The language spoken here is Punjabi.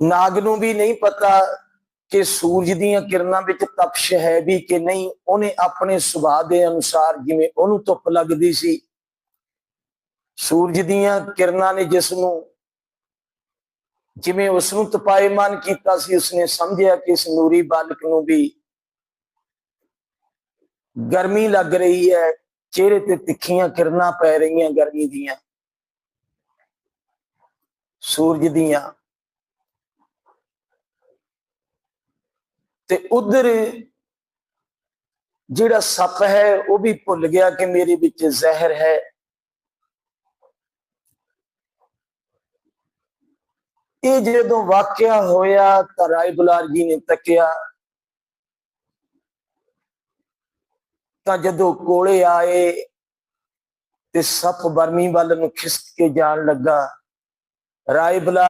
ਨਾਗ ਨੂੰ ਵੀ ਨਹੀਂ ਪਤਾ ਕਿ ਸੂਰਜ ਦੀਆਂ ਕਿਰਨਾਂ ਵਿੱਚ ਤਪਸ਼ ਹੈ ਵੀ ਕਿ ਨਹੀਂ, ਉਹਨੇ ਆਪਣੇ ਸੁਭਾਅ ਦੇ ਅਨੁਸਾਰ ਜਿਵੇਂ ਉਹਨੂੰ ਧੁੱਪ ਲੱਗਦੀ ਸੀ, ਸੂਰਜ ਦੀਆਂ ਕਿਰਨਾਂ ਨੇ ਜਿਸ ਨੂੰ ਜਿਵੇਂ ਉਸ ਨੂੰ ਤਪਾਇਮਾਨ ਕੀਤਾ ਸੀ, ਉਸਨੇ ਸਮਝਿਆ ਕਿ ਇਸ ਨੂਰੀ ਬਾਲਕ ਨੂੰ ਵੀ ਗਰਮੀ ਲੱਗ ਰਹੀ ਹੈ, ਚਿਹਰੇ ਤੇ ਤਿੱਖੀਆਂ ਕਿਰਨਾਂ ਪੈ ਰਹੀਆਂ ਗਰਮੀ ਦੀਆਂ। ਸੂਰਜ ਦੀਆਂ ਤੇ ਉਧਰ ਜਿਹੜਾ ਸੱਪ ਹੈ, ਉਹ ਵੀ ਭੁੱਲ ਗਿਆ ਕਿ ਮੇਰੇ ਵਿੱਚ ਜ਼ਹਿਰ ਹੈ। ਇਹ ਜਦੋਂ ਵਾਕਿਆ ਹੋਇਆ ਤਾਂ ਰਾਏ ਬੁਲਾਰ ਜੀ ਨੇ ਤੱਕਿਆ, ਤਾਂ ਜਦੋਂ ਕੋਲੇ ਆਏ ਤੇ ਸੱਪ ਬਰਮੀ ਵੱਲ ਨੂੰ ਖਿਸਕ ਕੇ ਜਾਣ ਲੱਗਾ, ਰਾਏ ਬੁਲਾਰ